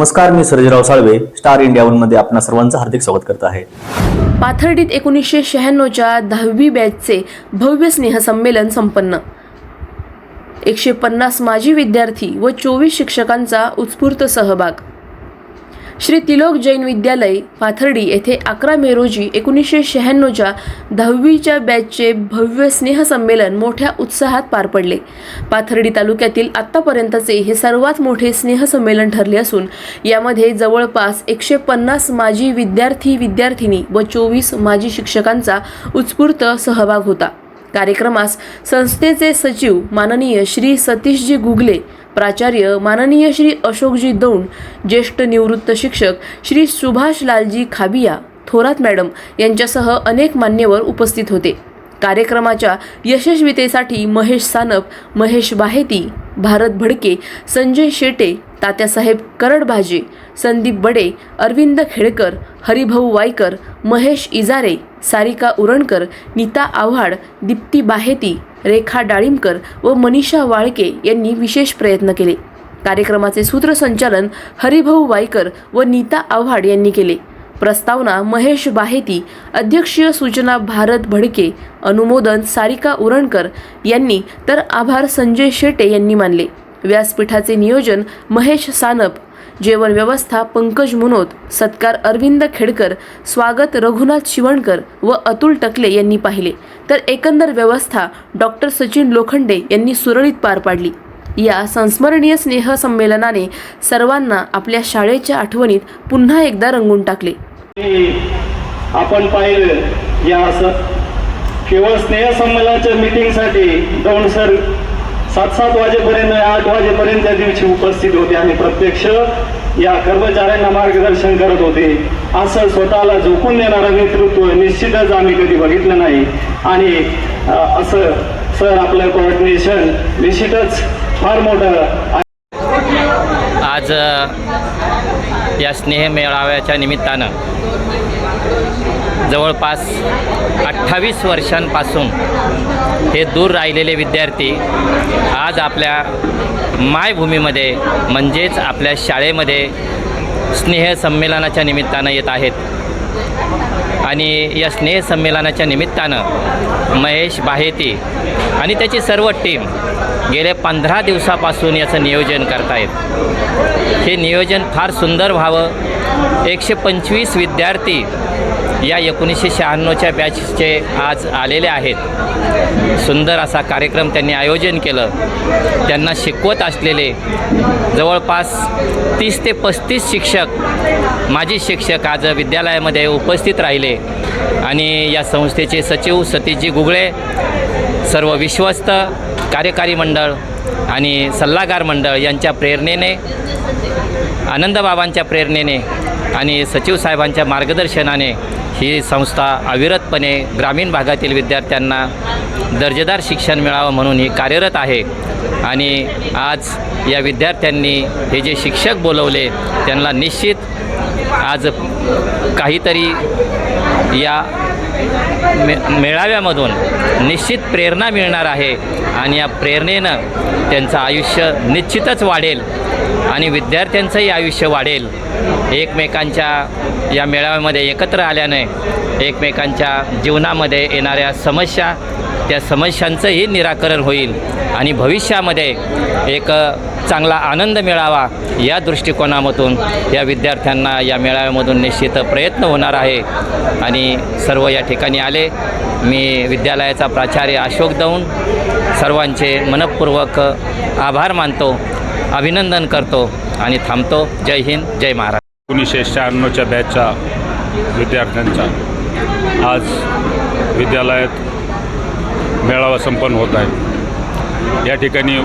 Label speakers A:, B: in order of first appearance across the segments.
A: नमस्कार मी Sarjerao Salve star India वनमध्ये आपणा सर्वांचं हार्दिक स्वागत करत आहे.
B: पाथर्डीत एकोणीसशे शहाण्णवच्या दहावी बॅचचे भव्य स्नेहसंमेलन संपन्न. एकशे पन्नास माजी विद्यार्थी व चोवीस शिक्षकांचा उत्स्फूर्त सहभाग. श्री तिलोक जैन विद्यालय पाथर्डी येथे अकरा मे रोजी एकोणीसशे शहाण्णवच्या दहावीच्या बॅचचे भव्य स्नेहसंमेलन मोठ्या उत्साहात पार पडले. पाथर्डी तालुक्यातील आत्तापर्यंतचे हे सर्वात मोठे स्नेहसंमेलन ठरले असून यामध्ये जवळपास एकशे पन्नास माजी विद्यार्थी विद्यार्थिनी व चोवीस माजी शिक्षकांचा उत्स्फूर्त सहभाग होता. कार्यक्रमास संस्थेचे सचिव माननीय श्री सतीशजी गुगले प्राचार्य माननीय श्री अशोकजी दौंड ज्येष्ठ निवृत्त शिक्षक श्री सुभाष लालजी खाबिया थोरात मॅडम यांच्यासह अनेक मान्यवर उपस्थित होते. कार्यक्रमाच्या यशस्वीतेसाठी महेश सानप महेश बाहेती भारत भडके संजय शेटे तात्यासाहेब करडभाजे संदीप बडे अरविंद खेडकर हरिभाऊ वायकर महेश इजारे सारिका उरणकर नीता आव्हाड दीप्ती बाहेती रेखा डाळिंबकर व मनीषा वाळके यांनी विशेष प्रयत्न केले. कार्यक्रमाचे सूत्रसंचालन हरिभाऊ वायकर व नीता आव्हाड यांनी केले. प्रस्तावना महेश बाहेती अध्यक्षीय सूचना भारत भडके अनुमोदन सारिका उरणकर यांनी तर आभार संजय शेटे यांनी मानले. व्यासपीठाचे नियोजन महेश सानप जेवण व्यवस्था पंकज मुनोत सत्कार अरविंद खेडकर स्वागत रघुनाथ शिवणकर व अतुल टकले यांनी पाहिले. तर एकंदर व्यवस्था डॉक्टर सचिन लोखंडे यांनी सुरळीत पार पाडली. या संस्मरणीय स्नेह संमेलनाने सर्वांना आपल्या शाळेच्या आठवणीत पुन्हा एकदा रंगून टाकले.
C: आपण पाहिलं या असं. केवळ स्नेहसंमेलनाच्या मीटिंगसाठी दोन सर सात सात वाजेपर्यंत आठ वाजेपर्यंत त्या दिवशी उपस्थित होते आणि प्रत्यक्ष या कर्मचाऱ्यांना मार्गदर्शन करत होते. असं स्वतःला झोकून देणारं नेतृत्व निश्चितच आम्ही कधी बघितलं नाही. आणि असं सर आपलं कोऑर्डिनेशन निश्चितच फार मोठं
D: आज या स्नेह मेळाव्याच्या निमित्तानं जवळपास अठ्ठावीस वर्षांपासून हे दूर राहिलेले विद्यार्थी आज आपल्या मायभूमीमध्ये म्हणजेच आपल्या शाळेमध्ये स्नेह संमेलनाच्या निमित्तानं येत आहेत. आणि या स्नेह संमेलनाच्या निमित्तानं महेश बाहेती आणि त्याची सर्व टीम गेल्या पंधरा दिवसापासून याचं नियोजन करतायत. हे नियोजन फार सुंदर व्हावं. एकशे पंचवीस विद्यार्थी या एकोणीसशे शहाण्णवच्या बॅचचे आज आलेले आहेत. सुंदर असा कार्यक्रम त्यांनी आयोजन केलं. त्यांना शिकवत असलेले जवळपास तीस ते पस्तीस शिक्षक माजी शिक्षक आज विद्यालयामध्ये उपस्थित राहिले आणि या संस्थेचे सचिव सतीशजी गुगळे सर्व विश्वस्त कार्यकारी मंडळ आणि सल्लागार मंडळ यांच्या प्रेरणेने आनंदबाबांच्या प्रेरणेने आणि सचिव साहेबांच्या मार्गदर्शनाने ही संस्था अविरतपणे ग्रामीण भागातील विद्यार्थ्यांना दर्जेदार शिक्षण मिळावं म्हणून ही कार्यरत आहे. आणि आज या विद्यार्थ्यांनी हे जे शिक्षक बोलवले त्यांना निश्चित आज काहीतरी या मे मेळाव्यामधून निश्चित प्रेरणा मिळणार आहे आणि या प्रेरणेनं त्यांचं आयुष्य निश्चितच वाढेल. आणि विद्यार्थ्यांचंही आयुष्य वाढेल. एकमेकांच्या या मेळाव्यामध्ये एकत्र आल्याने एकमेकांच्या जीवनामध्ये येणाऱ्या समस्या त्या समस्यांचंही निराकरण होईल आणि भविष्यामध्ये एक चांगला आनंद मिळावा या दृष्टिकोनामधून या विद्यार्थ्यांना या मेळाव्यामधून निश्चित प्रयत्न होणार आहे. आणि सर्व या ठिकाणी आले. मी विद्यालयाचा प्राचार्य अशोक दौंड. सर्वांचे मनपूर्वक आभार मानतो. अभिनंदन करतो आणि थांबतो. जय हिंद जय महाराष्ट्र.
E: एकोणीसशे शहाण्णवच्या बॅचच्या विद्यार्थ्यांचा. आज विद्यालयात मेळावा संपन्न होत आहे. या ठिकाणी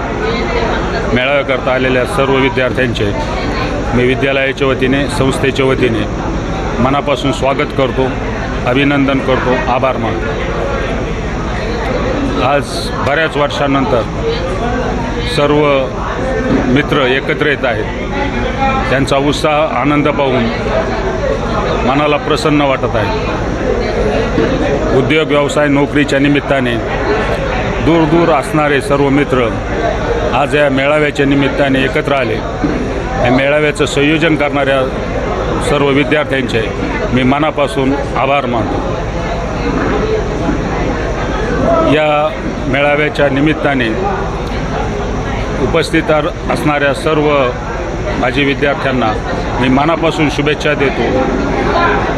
E: मेळाव्याकरता आलेल्या सर्व विद्यार्थ्यांचे मी विद्यालयाच्या वतीने संस्थेच्या वतीने मनापासून स्वागत करतो अभिनंदन करतो आभार मानतो. आज बऱ्याच वर्षानंतर सर्व मित्र एकत्र येत आहेत. त्यांचा उत्साह आनंद पाहून मनाला प्रसन्न वाटत आहे. उद्योग व्यवसाय नोकरीच्या निमित्ताने दूर दूर असणारे सर्व मित्र आज या मेळाव्याच्या निमित्ताने एकत्र आले. या मेळाव्याचं संयोजन करणाऱ्या सर्व विद्यार्थ्यांचे मी मनापासून आभार मानतो. या मेळाव्याच्या निमित्ताने उपस्थित असणाऱ्या सर्व माजी विद्यार्थ्यांना मी मनापासून शुभेच्छा देतो.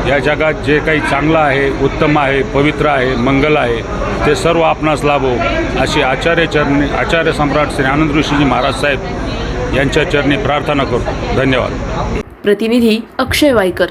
E: या जगात जे काही चांगलं आहे उत्तम आहे पवित्र आहे मंगल आहे ते सर्व आपणास लाभो अशी आचार्य चरणी आचार्य सम्राट श्री आनंद ऋषीजी महाराज साहेब यांच्या चरणी प्रार्थना करतो. धन्यवाद.
B: प्रतिनिधी अक्षय वायकर.